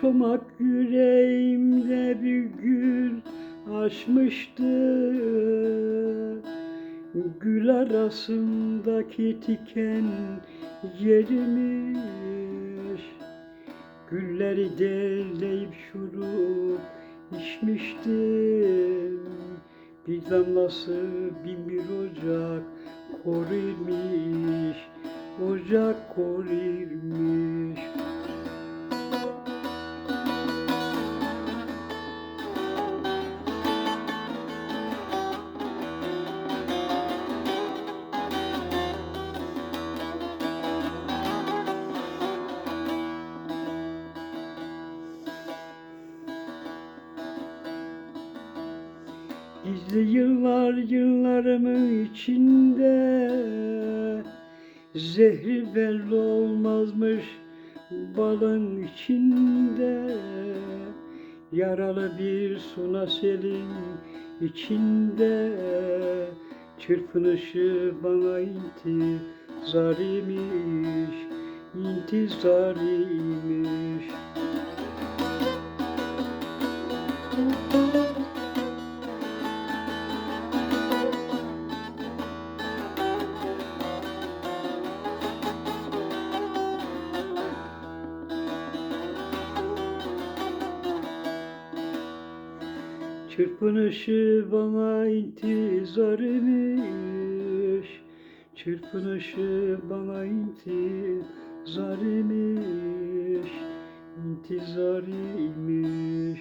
Çomak yüreğimde bir gül açmıştı. Gül arasındaki tiken yerimiş. Gülleri derleyip şurup içmiştim. Bir damlası bin bir ocak korirmiş Ocak korirmiş Gizli yıllar yıllarımın içinde Zehri belli olmazmış balın içinde. Yaralı bir suna selin içinde Çırpınışı bana intizar imiş İntizar imiş Çırpınışı bana intizar imiş Çırpınışı bana intizar imiş İntizar imiş